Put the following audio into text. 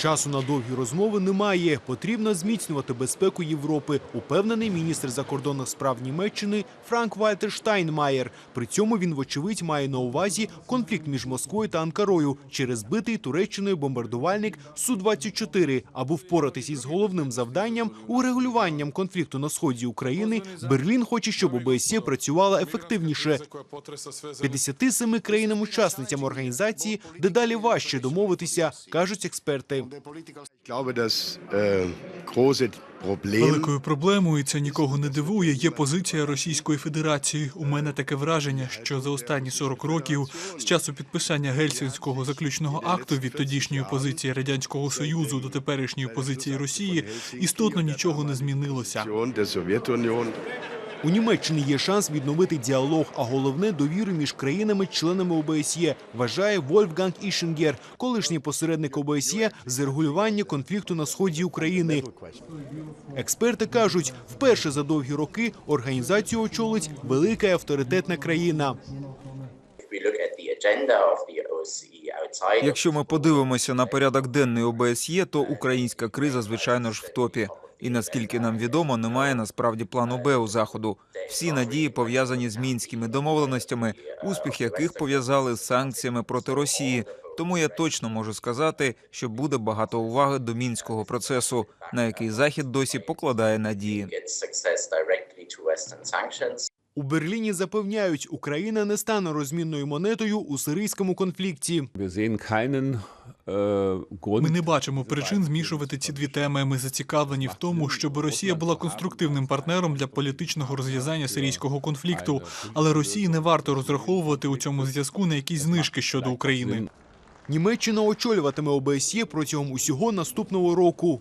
Часу на довгі розмови немає. Потрібно зміцнювати безпеку Європи, упевнений міністр закордонних справ Німеччини Франк Вальтер Штайнмаєр. При цьому він, вочевидь, має на увазі конфлікт між Москвою та Анкарою через збитий Туреччиною бомбардувальник Су-24. Аби впоратись із головним завданням урегулюванням конфлікту на сході України, Берлін хоче, щоб ОБСЄ працювала ефективніше. 57 країнам-учасницям організації дедалі важче домовитися, кажуть експерти. Ich glaube, das äh, große Problem Великою проблемою, і це нікого не дивує, є позиція Російської Федерації. У мене таке враження, що за останні 40 років з часу підписання Гельсінського заключного акту від тодішньої позиції радянського союзу до теперішньої позиції Росії істотно нічого не змінилося. У Німеччині є шанс відновити діалог, а головне довіру між країнами-членами ОБСЄ, вважає Вольфганг Ішингер, колишній посередник ОБСЄ з регулювання конфлікту на сході України. Експерти кажуть, вперше за довгі роки організацію очолить велика авторитетна країна. Якщо ми подивимося на порядок денний ОБСЄ, то українська криза, звичайно ж, в топі. І наскільки нам відомо, немає насправді плану Б у заходу. Всі надії пов'язані з мінськими домовленостями, успіх яких пов'язали з санкціями проти Росії. Тому я точно можу сказати, що буде багато уваги до мінського процесу, на який захід досі покладає надії. У Берліні запевняють, Україна не стане розмінною монетою у сирійському конфлікті. Ми не бачимо причин змішувати ці дві теми. Ми зацікавлені в тому, щоб Росія була конструктивним партнером для політичного розв'язання сирійського конфлікту. Але Росії не варто розраховувати у цьому зв'язку на якісь знижки щодо України. Німеччина очолюватиме ОБСЄ протягом усього наступного року.